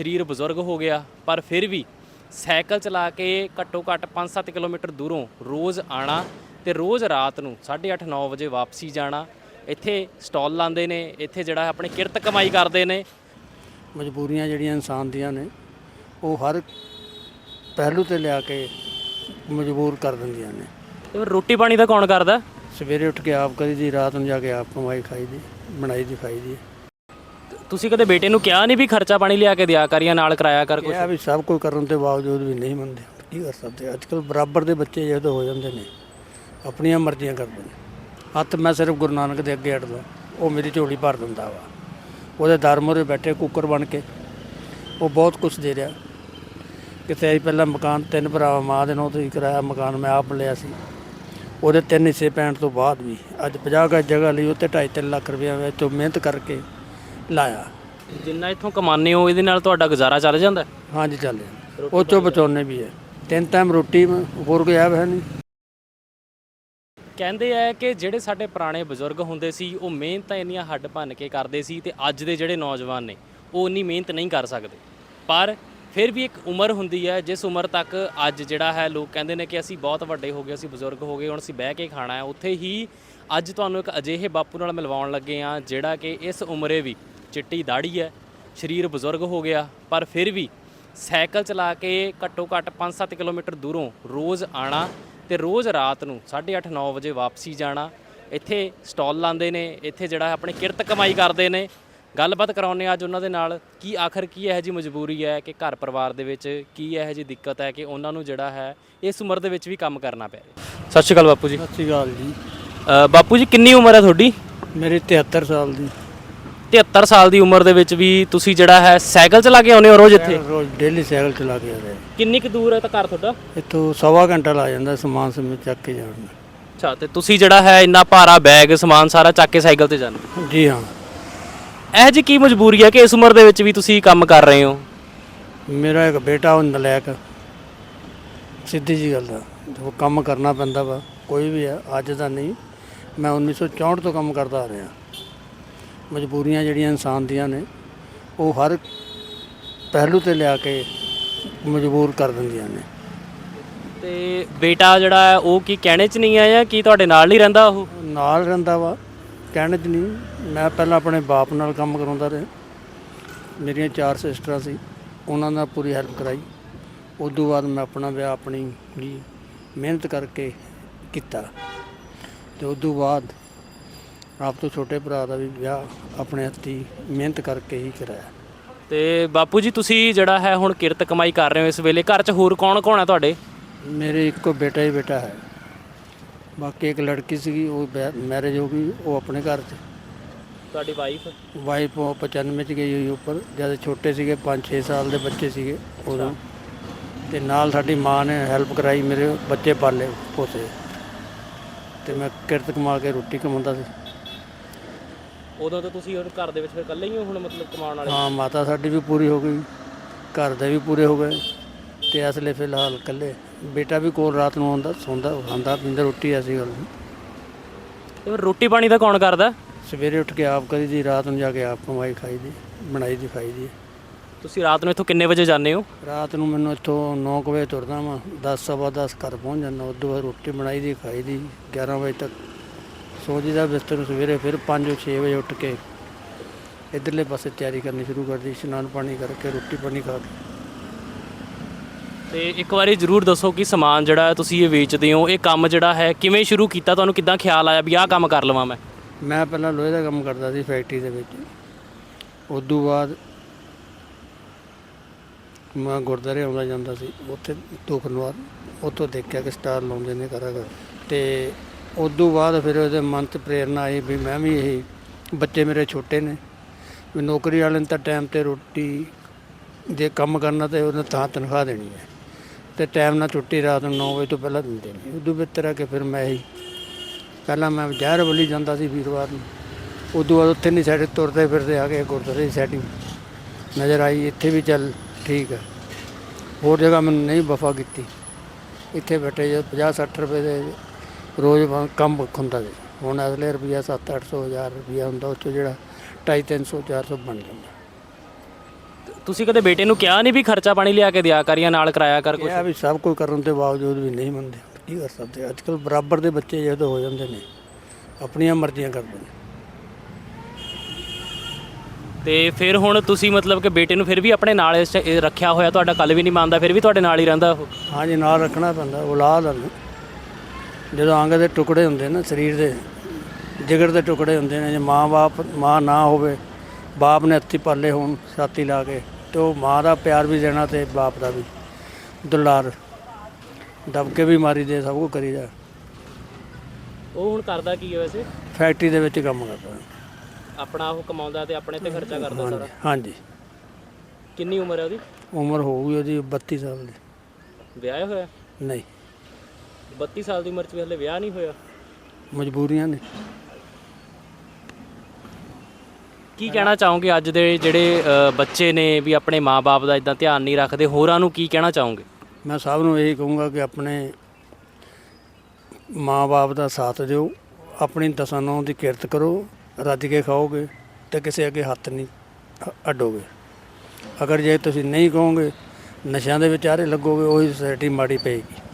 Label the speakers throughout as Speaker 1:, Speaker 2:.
Speaker 1: ਸਰੀਰ ਬਜ਼ੁਰਗ ਹੋ ਗਿਆ ਪਰ ਫਿਰ ਵੀ ਸਾਈਕਲ ਚਲਾ ਕੇ ਘੱਟੋ ਘੱਟ 5-7 ਕਿਲੋਮੀਟਰ ਦੂਰੋਂ ਰੋਜ਼ ਆਣਾ ਤੇ ਰੋਜ਼ ਰਾਤ ਨੂੰ 8:30 9 ਵਜੇ ਵਾਪਸੀ ਜਾਣਾ। ਇੱਥੇ ਸਟਾਲ ਲਾਉਂਦੇ ਨੇ ਇੱਥੇ ਜਿਹੜਾ ਆਪਣੀ ਕਿਰਤ ਕਮਾਈ ਕਰਦੇ ਨੇ।
Speaker 2: ਮਜਬੂਰੀਆਂ ਜਿਹੜੀਆਂ ਇਨਸਾਨ ਦੀਆਂ ਨੇ ਉਹ ਹਰ ਪਹਿਲੂ ਤੇ ਲਿਆ ਕੇ ਮਜਬੂਰ ਕਰ ਦਿੰਦੀਆਂ ਨੇ।
Speaker 1: ਤੇ ਰੋਟੀ ਪਾਣੀ ਦਾ ਕੌਣ ਕਰਦਾ?
Speaker 2: ਸਵੇਰੇ ਉੱਠ ਕੇ ਆਪ ਕਰੀ ਦੀ ਰਾਤ ਨੂੰ ਜਾ ਕੇ ਆਪ ਕਮਾਈ ਖਾਈ ਦੀ ਬਣਾਈ ਦੀ ਖਾਈ ਦੀ
Speaker 1: ਤੁਸੀਂ ਕਦੇ ਬੇਟੇ ਨੂੰ ਕਿਹਾ ਨਹੀਂ ਵੀ ਖਰਚਾ ਪਾਣੀ ਲਿਆ ਕੇ ਦਿਆ ਕਰ ਜਾਂ ਨਾਲ ਕਰਾਇਆ ਕਰ ਕੁਝ
Speaker 2: ਇਹ ਆ ਵੀ ਸਭ ਕੁਝ ਕਰਨ ਦੇ ਬਾਵਜੂਦ ਵੀ ਨਹੀਂ ਮੰਨਦੇ। ਕੀ ਕਰ ਸਕਦੇ? ਅੱਜ ਕੱਲ ਬਰਾਬਰ ਦੇ ਬੱਚੇ ਜਦੋਂ ਹੋ ਜਾਂਦੇ ਨੇ। ਆਪਣੀਆਂ ਮਰਜ਼ੀਆਂ ਕਰਦੇ ਨੇ। ਹੱਥ ਮੈਂ ਸਿਰਫ ਗੁਰੂ ਨਾਨਕ ਦੇ ਅੱਗੇ ਅੜਦਾ ਉਹ ਮੇਰੀ ਝੋਲੀ ਭਰ ਦਿੰਦਾ ਵਾ। ਉਹਦੇ ਦਰ ਮੂਹਰੇ ਬੈਠੇ ਕੁੱਕਰ ਬਣ ਕੇ। ਉਹ ਬਹੁਤ ਕੁਝ ਦੇ ਰਿਹਾ। ਕਿਤੇ ਅਸੀਂ ਪਹਿਲਾਂ ਮਕਾਨ ਤਿੰਨ ਭਰਾਵਾਂ ਮਾਂ ਦੇ ਨਾਂ ਤੋਂ ਹੀ ਕਰਾਇਆ ਮਕਾਨ ਮੈਂ ਆਪ ਲਿਆ ਸੀ। ਉਹਦੇ ਤਿੰਨ ਹਿੱਸੇ ਪੈਣ ਤੋਂ ਬਾਅਦ ਵੀ ਅੱਜ 50 ਗਜ ਜਗ੍ਹਾ ਲਈ ਉੱਤੇ 2.5 ਲੱਖ ਰੁਪਏ ਵਿੱਚ ਮਿਹਨਤ ਕਰਕੇ ਲਾਇਆ।
Speaker 1: ਜਿੰਨਾ ਇੱਥੋਂ ਕਮਾਉਂਦੇ ਹੋ ਇਹਦੇ ਨਾਲ ਤੁਹਾਡਾ ਗੁਜ਼ਾਰਾ ਚੱਲ ਜਾਂਦਾ?
Speaker 2: ਹਾਂਜੀ ਚੱਲੇ ਉਹ ਚੋਂ ਬਚਾਉਣੇ ਵੀ ਹੈ। ਤਿੰਨ ਟਾਈਮ ਰੋਟੀ ਹੋਰ ਕੋਈ ਐਬ ਹੈ ਨਹੀਂ।
Speaker 1: ਕਹਿੰਦੇ ਆ ਕਿ ਜਿਹੜੇ ਸਾਡੇ ਪੁਰਾਣੇ ਬਜ਼ੁਰਗ ਹੁੰਦੇ ਸੀ ਉਹ ਮਿਹਨਤਾਂ ਇੰਨੀਆਂ ਹੱਡ ਭੰਨ ਕੇ ਕਰਦੇ ਸੀ ਤੇ ਅੱਜ ਦੇ ਜਿਹੜੇ ਨੌਜਵਾਨ ਨੇ ਉਹ ਉਨੀ ਮਿਹਨਤ ਨਹੀਂ ਕਰ ਸਕਦੇ। ਪਰ ਫਿਰ ਵੀ ਇੱਕ ਉਮਰ ਹੁੰਦੀ ਹੈ ਜਿਸ ਉਮਰ ਤੱਕ ਅੱਜ ਜਿਹੜਾ ਹੈ ਲੋਕ ਕਹਿੰਦੇ ਨੇ ਕਿ ਅਸੀਂ ਬਹੁਤ ਵੱਡੇ ਹੋ ਗਏ ਅਸੀਂ ਬਜ਼ੁਰਗ ਹੋ ਗਏ ਹੁਣ ਅਸੀਂ ਬਹਿ ਕੇ ਖਾਣਾ ਹੈ। ਉੱਥੇ ਹੀ ਅੱਜ ਤੁਹਾਨੂੰ ਇੱਕ ਅਜਿਹੇ ਬਾਪੂ ਨਾਲ ਮਿਲਵਾਉਣ ਲੱਗੇ ਆ ਜਿਹੜਾ ਕਿ ਇਸ ਉਮਰੇ ਵੀ ਚਿੱਟੀ ਦਾੜੀ ਹੈ ਸਰੀਰ ਬਜ਼ੁਰਗ ਹੋ ਗਿਆ ਪਰ ਫਿਰ ਵੀ ਸਾਈਕਲ ਚਲਾ ਕੇ ਘੱਟੋ ਘੱਟ 5-7 ਕਿਲੋਮੀਟਰ ਦੂਰੋਂ ਰੋਜ਼ ਆਣਾ ਤੇ ਰੋਜ਼ ਰਾਤ ਨੂੰ 8:30 9 ਵਜੇ ਵਾਪਸੀ ਜਾਣਾ। ਇੱਥੇ ਸਟਾਲ ਲਾਉਂਦੇ ਨੇ ਇੱਥੇ ਜਿਹੜਾ ਆਪਣੀ ਕਿਰਤ ਕਮਾਈ ਕਰਦੇ ਨੇ। ਗੱਲਬਾਤ ਕਰਾਉਂਦੇ ਹਾਂ ਅੱਜ ਉਹਨਾਂ ਦੇ ਨਾਲ ਕੀ ਆਖਰ ਕੀ ਇਹੋ ਜੀ ਮਜਬੂਰੀ ਹੈ ਕਿ ਘਰ ਪਰਿਵਾਰ ਦੇ ਵਿੱਚ ਕੀ ਇਹੋ ਜੀ ਦਿੱਕਤ ਹੈ ਕਿ ਉਹਨਾਂ ਨੂੰ ਜਿਹੜਾ ਹੈ ਇਸ ਉਮਰ ਦੇ ਵਿੱਚ ਵੀ ਕੰਮ ਕਰਨਾ ਪੈ ਰਿਹਾ? ਸਤਿ ਸ਼੍ਰੀ ਅਕਾਲ ਬਾਪੂ ਜੀ।
Speaker 2: ਸਤਿ ਸ਼੍ਰੀ ਅਕਾਲ ਜੀ।
Speaker 1: ਬਾਪੂ ਜੀ ਕਿੰਨੀ ਉਮਰ ਹੈ ਤੁਹਾਡੀ?
Speaker 2: ਮੇਰੀ 73 ਸਾਲ ਦੀ।
Speaker 1: 73 ਸਾਲ ਦੀ ਉਮਰ ਦੇ ਵਿੱਚ ਵੀ ਤੁਸੀਂ ਜਿਹੜਾ ਹੈ ਸਾਈਕਲ ਚਲਾ ਕੇ ਆਉਂਦੇ ਹੋ ਰੋਜ਼ ਇੱਥੇ?
Speaker 2: ਰੋਜ਼ ਡੇਲੀ ਸਾਈਕਲ ਚਲਾ ਕੇ ਆ ਰਿਹਾ
Speaker 1: ਕਿੰਨੀ ਕੁ ਦੂਰ ਹੈ ਤਾਂ ਘਰ ਤੁਹਾਡਾ?
Speaker 2: ਇੱਥੋਂ ਸਵਾ ਘੰਟਾ ਲਾ ਜਾਂਦਾ ਸਮਾਨ ਸਮੇਤ ਚੱਕ ਕੇ ਜਾਣ ਨੂੰ।
Speaker 1: ਅੱਛਾ ਤੇ ਤੁਸੀਂ ਜਿਹੜਾ ਹੈ ਇੰਨਾ ਭਾਰਾ ਬੈਗ ਸਮਾਨ ਸਾਰਾ ਚੱਕ ਕੇ ਸਾਈਕਲ ਤੇ ਜਾਂਦੇ ਹੋ?
Speaker 2: ਜੀ ਹਾਂ।
Speaker 1: ਇਹ ਜੀ ਕੀ ਮਜਬੂਰੀ ਹੈ ਕਿ ਇਸ ਉਮਰ ਦੇ ਵਿੱਚ ਵੀ ਤੁਸੀਂ ਕੰਮ ਕਰ ਰਹੇ ਹੋ?
Speaker 2: ਮੇਰਾ ਇੱਕ ਬੇਟਾ ਉਹ ਨਲਾਇਕ। ਸਿੱਧੀ ਜੀ ਗੱਲ ਆ। ਜੋ ਕੰਮ ਕਰਨਾ ਪੈਂਦਾ ਵਾ। ਕੋਈ ਵੀ ਆ ਅੱਜ ਦਾ ਨਹੀਂ। ਮੈਂ 1964 ਤੋਂ ਕੰਮ ਕਰਦਾ ਆ ਰਿਹਾ। ਮਜਬੂਰੀਆਂ ਜਿਹੜੀਆਂ ਇਨਸਾਨ ਦੀਆਂ ਨੇ ਉਹ ਹਰ ਪਹਿਲੂ ਤੇ ਲਿਆ ਕੇ ਮਜਬੂਰ ਕਰ ਦਿੰਦੀਆਂ ਨੇ।
Speaker 1: ਤੇ ਬੇਟਾ ਜਿਹੜਾ ਹੈ ਉਹ ਕੀ ਕਹਿਣੇ 'ਚ ਨਹੀਂ ਆਇਆ ਕਿ ਤੁਹਾਡੇ ਨਾਲ ਨਹੀਂ ਰਹਿੰਦਾ ਉਹ?
Speaker 2: ਨਾਲ ਰਹਿੰਦਾ ਵਾ ਕਹਿਣ ਚ ਨਹੀਂ। ਮੈਂ ਪਹਿਲਾਂ ਆਪਣੇ ਬਾਪ ਨਾਲ ਕੰਮ ਕਰਾਉਂਦਾ ਰਿਹਾ। ਮੇਰੀਆਂ ਚਾਰ ਸਿਸਟਰਾਂ ਸੀ ਉਹਨਾਂ ਨਾਲ ਪੂਰੀ ਹੈਲਪ ਕਰਾਈ। ਉਸ ਤੋਂ ਬਾਅਦ ਮੈਂ ਆਪਣਾ ਵਿਆਹ ਆਪਣੀ ਹੀ ਮਿਹਨਤ ਕਰਕੇ ਕੀਤਾ। ਤੇ ਉਸ ਤੋਂ ਬਾਅਦ ਆਪ ਤੋਂ ਛੋਟੇ ਭਰਾ ਦਾ ਵੀ ਵਿਆਹ ਆਪਣੇ ਹੱਥੀਂ ਮਿਹਨਤ ਕਰਕੇ ਹੀ ਕਰਾਇਆ।
Speaker 1: ਤੇ ਬਾਪੂ ਜੀ ਤੁਸੀਂ ਜਿਹੜਾ ਹੈ ਹੁਣ ਕਿਰਤ ਕਮਾਈ ਕਰ ਰਹੇ ਹੋ ਇਸ ਵੇਲੇ ਘਰ 'ਚ ਹੋਰ ਕੌਣ ਕੌਣ ਹੈ ਤੁਹਾਡੇ?
Speaker 2: ਮੇਰੇ ਇੱਕੋ ਬੇਟਾ ਹੀ ਬੇਟਾ ਹੈ। ਬਾਕੀ ਇੱਕ ਲੜਕੀ ਸੀਗੀ ਉਹ ਮੈਰਿਜ ਹੋ ਗਈ ਉਹ ਆਪਣੇ ਘਰ 'ਚ।
Speaker 1: ਤੁਹਾਡੀ ਵਾਈਫ
Speaker 2: ਵਾਈਫ ਉਹ 95 ਚ ਗਈ ਹੋਈ ਉੱਪਰ ਜਦ ਛੋਟੇ ਸੀਗੇ 5-6 ਸਾਲ ਦੇ ਬੱਚੇ ਸੀਗੇ ਉਦੋਂ। ਤੇ ਨਾਲ ਸਾਡੀ ਮਾਂ ਨੇ ਹੈਲਪ ਕਰਾਈ ਮੇਰੇ ਬੱਚੇ ਪਾਲੇ ਪੋਸੇ ਤੇ ਮੈਂ ਕਿਰਤ ਕਮਾ ਕੇ ਰੋਟੀ ਕਮਾਉਂਦਾ ਸੀ।
Speaker 1: ਉਦੋਂ ਤਾਂ ਤੁਸੀਂ ਹੁਣ ਘਰ ਦੇ ਵਿੱਚ ਫਿਰ ਇਕੱਲੇ ਹੀ ਹੋ ਹੁਣ ਮਤਲਬ ਕਮਾਉਣ ਵਾਲੇ?
Speaker 2: ਹਾਂ ਮਾਤਾ ਸਾਡੀ ਵੀ ਪੂਰੀ ਹੋ ਗਈ। ਘਰ ਦੇ ਵੀ ਪੂਰੇ ਹੋ ਗਏ। ਤੇ ਇਸ ਲਈ ਫਿਲਹਾਲ ਇਕੱਲੇ। ਬੇਟਾ ਵੀ ਕੋਲ ਰਾਤ ਨੂੰ ਆਉਂਦਾ ਸੌਂਦਾ ਖਾਂਦਾ ਪੀਂਦਾ ਰੋਟੀ ਐਸੀ ਗੱਲ ਨਹੀਂ।
Speaker 1: ਤੇ ਫਿਰ ਰੋਟੀ ਪਾਣੀ ਦਾ ਕੌਣ ਕਰਦਾ?
Speaker 2: ਸਵੇਰੇ ਉੱਠ ਕੇ ਆਪ ਕਰੀ ਦੀ ਰਾਤ ਨੂੰ ਜਾ ਕੇ ਆਪ ਕਮਾਈ ਖਾਈ ਦੀ ਬਣਾਈ ਦੀ ਖਾਈ ਦੀ
Speaker 1: ਤੁਸੀਂ ਰਾਤ ਨੂੰ ਇੱਥੋਂ ਕਿੰਨੇ ਵਜੇ ਜਾਂਦੇ ਹੋ?
Speaker 2: ਰਾਤ ਨੂੰ ਮੈਨੂੰ ਇੱਥੋਂ 9 ਵਜੇ ਤੁਰਦਾ ਵਾਂ। 10 ਸਵਾ 10 ਘਰ ਪਹੁੰਚ ਜਾਂਦਾ। ਉਦੋਂ ਬਾਅਦ ਰੋਟੀ ਬਣਾਈ ਦੀ ਖਾਈ ਦੀ 11 ਵਜੇ ਤੱਕ ਸੌ ਜੀ ਦਾ ਬਿਸਤਰ ਨੂੰ ਸਵੇਰੇ ਫਿਰ 5-6 ਵਜੇ ਉੱਠ ਕੇ ਇਧਰਲੇ ਪਾਸੇ ਤਿਆਰੀ ਕਰਨੀ ਸ਼ੁਰੂ ਕਰਦੀ ਇਸ਼ਨਾਨ ਪਾਣੀ ਕਰਕੇ ਰੋਟੀ ਪਾਣੀ ਖਾ ਕੇ।
Speaker 1: ਤੇ ਇੱਕ ਵਾਰੀ ਜਰੂਰ ਦੱਸੋ ਕਿ ਸਮਾਨ ਜਿਹੜਾ ਹੈ ਤੁਸੀਂ ਇਹ ਵੇਚਦੇ ਹੋ ਇਹ ਕੰਮ ਜਿਹੜਾ ਹੈ ਕਿਵੇਂ ਸ਼ੁਰੂ ਕੀਤਾ ਤੁਹਾਨੂੰ ਕਿੱਦਾਂ ਖਿਆਲ ਆਇਆ ਵੀ ਆਹ ਕੰਮ ਕਰ ਲਵਾਂ ਮੈਂ?
Speaker 2: ਮੈਂ ਪਹਿਲਾਂ ਲੋਹੇ ਦਾ ਕੰਮ ਕਰਦਾ ਸੀ ਫੈਕਟਰੀ ਦੇ ਵਿੱਚ। ਉਦੋਂ ਬਾਅਦ ਮੈਂ ਗੁਰਦੁਆਰੇ ਆਉਂਦਾ ਜਾਂਦਾ ਸੀ ਉੱਥੇ ਦੁਖਨਵਾਰ ਉੱਥੋਂ ਦੇਖਿਆ ਕਿ ਸਟਾਰ ਲਾਉਂਦੇ ਨੇ ਕਰਾ ਕਰ ਤੇ ਉਦੋਂ ਬਾਅਦ ਫਿਰ ਉਹਦੇ ਮਨ 'ਚ ਪ੍ਰੇਰਨਾ ਆਈ ਵੀ ਮੈਂ ਵੀ ਇਹ ਬੱਚੇ ਮੇਰੇ ਛੋਟੇ ਨੇ। ਵੀ ਨੌਕਰੀ ਵਾਲੇ ਨੂੰ ਤਾਂ ਟਾਈਮ ਤੇ ਰੋਟੀ ਦੇ ਕੰਮ ਕਰਨਾ ਤੇ ਉਹਨੇ ਤਾਂ ਤਨਖਾਹ ਦੇਣੀ ਹੈ। ਤੇ ਟਾਈਮ ਨਾਲ ਛੁੱਟੀ ਰਾਤ ਨੂੰ 9 ਵਜੇ ਤੋਂ ਪਹਿਲਾਂ ਦਿੰਦੇ ਨੇ। ਉਦੋਂ ਬਿਹਤਰ ਆ ਕਿ ਫਿਰ ਮੈਂ ਹੀ ਪਹਿਲਾਂ ਮੈਂ ਜ਼ਹਿਰ ਬਲੀ ਜਾਂਦਾ ਸੀ ਵੀਰਵਾਰ ਨੂੰ। ਉਦੋਂ ਬਾਅਦ ਉੱਥੇ ਨਹੀਂ ਸਾਡੇ ਤੁਰਦੇ ਫਿਰਦੇ ਆ ਗਏ ਗੁਰਦੁਆਰੇ ਦੀ ਸੈਟਿੰਗ ਨਜ਼ਰ ਆਈ, ਇੱਥੇ ਵੀ ਚੱਲ ਠੀਕ ਹੈ। ਹੋਰ ਜਗ੍ਹਾ ਮੈਨੂੰ ਨਹੀਂ ਵਫਾ ਕੀਤੀ। ਇੱਥੇ ਬੈਠੇ ਜੇ 50 60 ਰੁਪਏ ਦੇ ਰੋਜ਼ ਵਾ- ਕੰਮ ਹੁੰਦਾ ਸੀ। ਹੁਣ ਅਗਲੇ ਰੁਪਿਆ 7 800 ਹਜ਼ਾਰ ਰੁਪਿਆ ਹੁੰਦਾ ਉਹ 'ਚੋਂ ਜਿਹੜਾ 250 300 400 ਬਣ ਜਾਂਦਾ।
Speaker 1: ਤੁਸੀਂ ਕਦੇ ਬੇਟੇ ਨੂੰ ਕਿਹਾ ਨਹੀਂ ਵੀ ਖਰਚਾ ਪਾਣੀ ਲਿਆ ਕੇ ਦਿਆ ਕਰੀਆਂ ਨਾਲ ਕਰਾਇਆ ਕਰ ਕੁਝ
Speaker 2: ਇਹ ਵੀ ਸਭ ਕੁਝ ਕਰਨ ਦੇ ਬਾਵਜੂਦ ਵੀ ਨਹੀਂ ਮੰਨਦੇ। ਕੀ ਕਰ ਸਕਦੇ? ਅੱਜ ਕੱਲ ਬਰਾਬਰ ਦੇ ਬੱਚੇ ਜਦੋਂ ਹੋ ਜਾਂਦੇ ਨੇ। ਆਪਣੀਆਂ ਮਰਜ਼ੀਆਂ ਕਰਦੇ ਨੇ।
Speaker 1: ਤੇ ਫਿਰ ਹੁਣ ਤੁਸੀਂ ਮਤਲਬ ਕਿ ਬੇਟੇ ਨੂੰ ਫਿਰ ਵੀ ਆਪਣੇ ਨਾਲ ਇਸ 'ਚ ਇਹ ਰੱਖਿਆ ਹੋਇਆ ਤੁਹਾਡਾ ਕੱਲ ਵੀ ਨਹੀਂ ਮੰਨਦਾ ਫਿਰ ਵੀ ਤੁਹਾਡੇ ਨਾਲ ਹੀ ਰਹਿੰਦਾ ਉਹ?
Speaker 2: ਹਾਂਜੀ ਨਾਲ ਰੱਖਣਾ ਪੈਂਦਾ ਔਲਾਦ ਆ ਨਾ। ਜਦੋਂ ਅੰਗ ਦੇ ਟੁਕੜੇ ਹੁੰਦੇ ਨਾ ਸਰੀਰ ਦੇ ਜਿਗਰ ਦੇ ਟੁਕੜੇ ਹੁੰਦੇ ਨੇ ਜੇ ਮਾਂ-ਬਾਪ ਮਾਂ ਨਾ ਹੋਵੇ ਬਾਪ ਨੇ ਹੱਥੀ ਪਾਲੇ ਹੋਣ ਛਾਤੀ ਲਾ ਕੇ ਤੇ ਉਹ ਮਾਂ ਦਾ ਪਿਆਰ ਵੀ ਦੇਣਾ ਤੇ ਬਾਪ ਦਾ ਵੀ। ਦੁਲਾਰ। ਦਬਕੇ ਵੀ ਮਾਰੀ ਦੇ ਸਭ ਕੁਝ ਕਰੀਦਾ
Speaker 1: ਉਹ ਹੁਣ ਕਰਦਾ ਕੀ ਹੈ ਵੈਸੇ?
Speaker 2: ਫੈਕਟਰੀ ਦੇ ਵਿੱਚ ਕੰਮ ਕਰਦਾ।
Speaker 1: ਆਪਣਾ ਉਹ ਕਮਾਉਂਦਾ ਤੇ ਆਪਣੇ ਤੇ ਖਰਚਾ ਕਰਦਾ ਸਾਰਾ?
Speaker 2: ਹਾਂਜੀ।
Speaker 1: ਕਿੰਨੀ ਉਮਰ ਹੈ ਉਹਦੀ?
Speaker 2: ਉਮਰ ਹੋਊਗੀ ਉਹਦੀ 32 ਸਾਲ ਦੀ।
Speaker 1: ਵਿਆਹ ਹੋਇਆ?
Speaker 2: ਨਹੀਂ।
Speaker 1: 32 ਸਾਲ ਦੀ ਉਮਰ 'ਚ ਵੀ ਹਲੇ ਵਿਆਹ ਨਹੀਂ ਹੋਇਆ।
Speaker 2: ਮਜਬੂਰੀਆਂ ਨੇ।
Speaker 1: ਕੀ ਕਹਿਣਾ ਚਾਹੋਗੇ ਅੱਜ ਦੇ ਜਿਹੜੇ ਅ, ਬੱਚੇ ਨੇ ਵੀ ਆਪਣੇ ਮਾਪੇ ਦਾ ਇਦਾਂ ਧਿਆਨ ਨਹੀਂ ਰੱਖਦੇ? ਹੋਰਾਂ ਨੂੰ ਕੀ ਕਹਿਣਾ ਚਾਹੋਗੇ?
Speaker 2: ਮੈਂ ਸਭ ਨੂੰ ਇਹੀ ਕਹੂੰਗਾ ਕਿ ਆਪਣੇ ਮਾਂ-ਬਾਪ ਦਾ ਸਾਥ ਦਿਓ। ਆਪਣੀ ਦਸਾਂ ਨੌਂ ਦੀ ਕਿਰਤ ਕਰੋ। ਰੱਜ ਕੇ ਖਾਓਗੇ ਤੇ ਕਿਸੇ ਅੱਗੇ ਹੱਥ ਨਹੀਂ ਅ- ਅੱਡੋਗੇ। ਅਗਰ ਜੇ ਤੁਸੀਂ ਨਹੀਂ ਕਹੋਗੇ ਨਸ਼ਿਆਂ ਦੇ ਵਿਚਾਰੇ ਲੱਗੋਗੇ ਉਹੀ ਸੋਸਾਇਟੀ ਮਾੜੀ ਪਏਗੀ।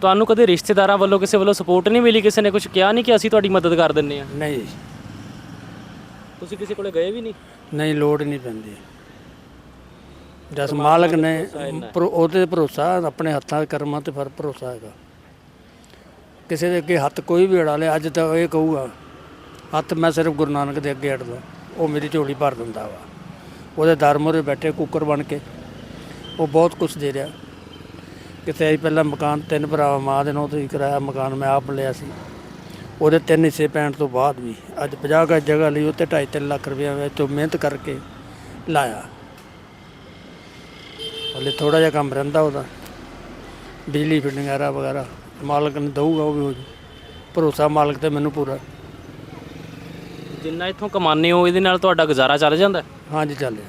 Speaker 1: ਤੁਹਾਨੂੰ ਕਦੇ ਰਿਸ਼ਤੇਦਾਰਾਂ ਵੱਲੋਂ ਕਿਸੇ ਵੱਲੋਂ ਸਪੋਰਟ ਨਹੀਂ ਮਿਲੀ ਕਿਸੇ ਨੇ ਕੁਝ ਕਿਹਾ ਨਹੀਂ ਕਿ ਅਸੀਂ ਤੁਹਾਡੀ ਮਦਦ ਕਰ ਦਿੰਨੇ ਆ
Speaker 2: ਨਹੀਂ
Speaker 1: ਤੁਸੀਂ ਕਿਸੇ ਕੋਲੇ ਗਏ ਵੀ ਨਹੀਂ?
Speaker 2: ਨਹੀਂ ਲੋੜ ਨਹੀਂ ਪੈਂਦੀ। ਜਸ ਮਾਲਕ ਨੇ ਉਹਦੇ ਤੇ ਭਰੋਸਾ ਆਪਣੇ ਹੱਥਾਂ ਦੇ ਕਰਮਾਂ ਤੇ ਫਿਰ ਭਰੋਸਾ ਹੈਗਾ। ਕਿਸੇ ਦੇ ਅੱਗੇ ਹੱਥ ਕੋਈ ਵੀ ਅੜਾ ਲੇ ਅੱਜ ਤਾਂ ਇਹ ਕਹੂਗਾ ਹੱਥ ਮੈਂ ਸਿਰਫ ਗੁਰੂ ਨਾਨਕ ਦੇ ਅੱਗੇ ਅੜਦਾ ਉਹ ਮੇਰੀ ਝੋਲੀ ਭਰ ਦਿੰਦਾ ਵਾ। ਉਹਦੇ ਦਰ ਮੂਹਰੇ ਬੈਠੇ ਕੁੱਕਰ ਬਣ ਕੇ। ਉਹ ਬਹੁਤ ਕੁਝ ਦੇ ਰਿਹਾ। ਕਿਤੇ ਅਸੀਂ ਪਹਿਲਾਂ ਮਕਾਨ ਤਿੰਨ ਭਰਾ ਮਾਂ ਦੇ ਨਾਂ ਤੋਂ ਹੀ ਕਰਾਇਆ ਮਕਾਨ ਮੈਂ ਆਪ ਲਿਆ ਸੀ। ਉਹਦੇ ਤਿੰਨ ਹਿੱਸੇ ਪੈਣ ਤੋਂ ਬਾਅਦ ਵੀ ਅੱਜ 50 ਗਜ ਜਗ੍ਹਾ ਲਈ ਉੱਤੇ 2.5 ਲੱਖ ਰੁਪਏ ਵਿੱਚੋਂ ਮਿਹਨਤ ਕਰਕੇ ਲਾਇਆ। ਹਲੇ ਥੋੜਾ ਜਿਹਾ ਕੰਮ ਰਹਿੰਦਾ ਉਹਦਾ। ਬਿਜਲੀ ਫਿਟਿੰਗ ਵਗੈਰਾ ਵਗੈਰਾ ਮਾਲਕ ਨੇ ਦਊਗਾ ਉਹ ਵੀ ਹੋ ਜੂ। ਭਰੋਸਾ ਮਾਲਕ ਤੇ ਮੈਨੂੰ ਪੂਰਾ।
Speaker 1: ਜਿੰਨਾ ਇੱਥੋਂ ਕਮਾਉਂਦੇ ਹੋ ਇਹਦੇ ਨਾਲ ਤੁਹਾਡਾ ਗੁਜ਼ਾਰਾ ਚੱਲ ਜਾਂਦਾ?
Speaker 2: ਹਾਂਜੀ ਚੱਲੇ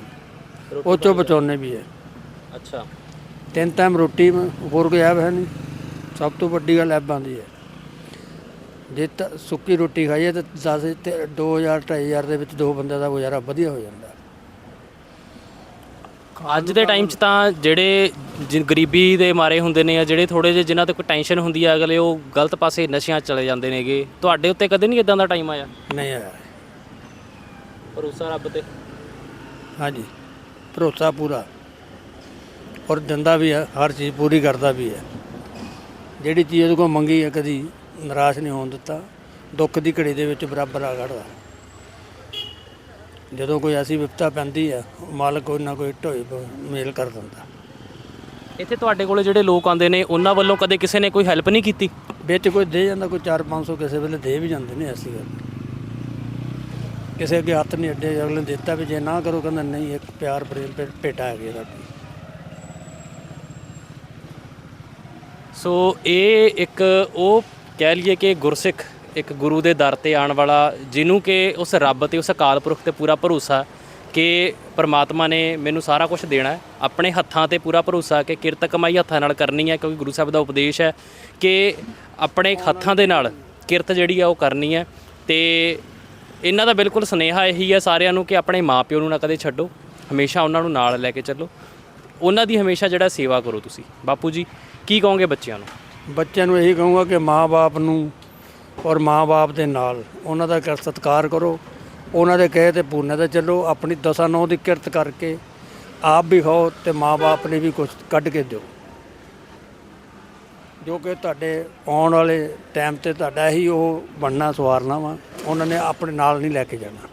Speaker 2: ਉਹ ਚੋਂ ਬਚਾਉਣੇ ਵੀ ਹੈ।
Speaker 1: ਅੱਛਾ।
Speaker 2: ਤਿੰਨ ਟਾਈਮ ਰੋਟੀ ਹੋਰ ਕੋਈ ਐਬ ਹੈ ਨਹੀਂ ਸਭ ਤੋਂ ਵੱਡੀ ਗੱਲ ਐਬਾਂ ਦੀ ਹੈ। ਜੇ ਤਾਂ ਸੁੱਕੀ ਰੋਟੀ ਖਾਈਏ ਤਾਂ 10 ਤੇ 2000 2500 ਦੇ ਵਿੱਚ ਦੋ ਬੰਦਿਆਂ ਦਾ ਗੁਜ਼ਾਰਾ ਵਧੀਆ ਹੋ ਜਾਂਦਾ।
Speaker 1: ਅੱਜ ਦੇ ਟਾਈਮ 'ਚ ਤਾਂ ਜਿਹੜੇ ਜਿ- ਗਰੀਬੀ ਦੇ ਮਾਰੇ ਹੁੰਦੇ ਨੇ ਜਾਂ ਜਿਹੜੇ ਥੋੜੇ ਜਿਹੇ ਜਿਨ੍ਹਾਂ ਤੇ ਕੋਈ ਟੈਨਸ਼ਨ ਹੁੰਦੀ ਹੈ ਅਗਲੇ ਉਹ ਗਲਤ ਪਾਸੇ ਨਸ਼ਿਆਂ 'ਚ ਚਲੇ ਜਾਂਦੇ ਨੇਗੇ। ਤੁਹਾਡੇ ਉੱਤੇ ਕਦੇ ਨਹੀਂ ਇਦਾਂ ਦਾ ਟਾਈਮ ਆਇਆ?
Speaker 2: ਨਹੀਂ ਆਇਆ।
Speaker 1: ਭਰੋਸਾ ਰੱਬ ਤੇ?
Speaker 2: ਹਾਂਜੀ। ਭਰੋਸਾ ਪੂਰਾ। ਔਰ ਦਿੰਦਾ ਵੀ ਹੈ ਹਰ ਚੀਜ਼ ਪੂਰੀ ਕਰਦਾ ਵੀ ਹੈ। ਜਿਹੜੀ ਚੀਜ਼ ਉਹਦੇ ਕੋਲ ਮੰਗੀ ਹੈ ਕਦੀ ਨਿਰਾਸ਼ ਨਹੀਂ ਹੋਣ ਦਿੱਤਾ ਦੁੱਖ ਦੀ ਘੜੀ ਦੇ ਵਿੱਚ ਬਰਾਬਰ ਆ ਖੜਦਾ। ਜਦੋਂ ਕੋਈ ਐਸੀ ਵਿਪਤਾ ਪੈਂਦੀ ਹੈ ਮਾਲਕ ਕੋਈ ਨਾ ਕੋਈ ਢੋਈ ਮੇਲ ਕਰ ਦਿੰਦਾ।
Speaker 1: ਇੱਥੇ ਤੁਹਾਡੇ ਕੋਲੇ ਜਿਹੜੇ ਲੋਕ ਆਉਂਦੇ ਨੇ ਉਹਨਾਂ ਵੱਲੋਂ ਕਦੇ ਕਿਸੇ ਨੇ ਕੋਈ ਹੈਲਪ ਨਹੀਂ ਕੀਤੀ?
Speaker 2: ਵਿੱਚ ਕੋਈ ਦੇ ਜਾਂਦਾ ਕੋਈ 4-500 ਕਿਸੇ ਵੇਲੇ ਦੇ ਵੀ ਜਾਂਦੇ ਨੇ ਐਸੀ ਗੱਲ। ਕਿਸੇ ਅੱਗੇ ਹੱਥ ਨਹੀਂ ਅੱਡੇ ਅਗਲੇ ਨੇ ਦਿੱਤਾ ਵੀ ਜੇ ਨਾ ਕਰੋ ਕਹਿੰਦਾ ਨਹੀਂ ਇੱਕ ਪਿਆਰ ਪ੍ਰੇਮ ਭੇਟਾ ਹੈਗੀ ਸਾਡੀ
Speaker 1: ਸੋ ਇਹ ਇੱਕ ਉਹ ਕਹਿ ਲਈਏ ਕਿ ਗੁਰਸਿੱਖ ਇੱਕ ਗੁਰੂ ਦੇ ਦਰ ਤੇ ਆਉਣ ਵਾਲਾ, ਜਿਹਨੂੰ ਕਿ ਉਸ ਰੱਬ ਤੇ, ਉਸ ਅਕਾਲ ਪੁਰਖ ਤੇ ਪੂਰਾ ਭਰੋਸਾ ਕਿ ਪਰਮਾਤਮਾ ਨੇ ਮੈਨੂੰ ਸਾਰਾ ਕੁਝ ਦੇਣਾ ਹੈ। ਆਪਣੇ ਹੱਥਾਂ ਤੇ ਪੂਰਾ ਭਰੋਸਾ ਕਿ ਕਿਰਤ ਕਮਾਈ ਹੱਥਾਂ ਨਾਲ ਕਰਨੀ ਹੈ, ਕਿਉਂਕਿ ਗੁਰੂ ਸਾਹਿਬ ਦਾ ਉਪਦੇਸ਼ ਹੈ ਕਿ ਆਪਣੇ ਹੱਥਾਂ ਦੇ ਨਾਲ ਕਿਰਤ ਜਿਹੜੀ ਆ ਉਹ ਕਰਨੀ ਹੈ। ਤੇ ਇਹਨਾਂ ਦਾ ਬਿਲਕੁਲ ਸੁਨੇਹਾ ਇਹੀ ਹੈ ਸਾਰਿਆਂ ਨੂੰ ਕਿ ਆਪਣੇ ਮਾਪਿਓ ਨੂੰ ਨਾ ਕਦੇ ਛੱਡੋ। ਹਮੇਸ਼ਾ ਉਹਨਾਂ ਨੂੰ ਨਾਲ ਲੈ ਕੇ ਚੱਲੋ। ਉਹਨਾਂ ਦੀ ਹਮੇਸ਼ਾ ਜਿਹੜਾ ਸੇਵਾ ਕਰੋ ਤੁਸੀਂ। ਬਾਪੂ ਜੀ ਕੀ ਕਹੋਗੇ ਬੱਚਿਆਂ ਨੂੰ?
Speaker 2: ਬੱਚਿਆਂ ਨੂੰ ਇਹੀ ਕਹੂੰਗਾ ਕਿ ਮਾਂ-ਬਾਪ ਨੂੰ ਔਰ ਮਾਂ-ਬਾਪ ਦੇ ਨਾਲ ਉਹਨਾਂ ਦਾ ਸਤਿਕਾਰ ਕਰੋ, ਉਹਨਾਂ ਦੇ ਕਹੇ ਤੇ ਪੂਨੇ ਤੇ ਚੱਲੋ, ਆਪਣੀ ਦਸਾਂ ਨੌ ਦੀ ਕਿਰਤ ਕਰਕੇ ਆਪ ਵੀ ਖਾਓ ਤੇ ਮਾਂ-ਬਾਪ ਨੇ ਵੀ ਕੁਝ ਕੱਢ ਕੇ ਦਿਓ। ਜੋ ਕਿ ਤੁਹਾਡੇ ਆਉਣ ਵਾਲੇ ਟਾਈਮ ਤੇ ਤੁਹਾਡਾ ਹੀ ਉਹ ਬਣਨਾ, ਸਵਾਰਨਾ ਵਾ, ਉਹਨਾਂ ਨੇ ਆਪਣੇ ਨਾਲ ਨਹੀਂ ਲੈ ਕੇ ਜਾਣਾ।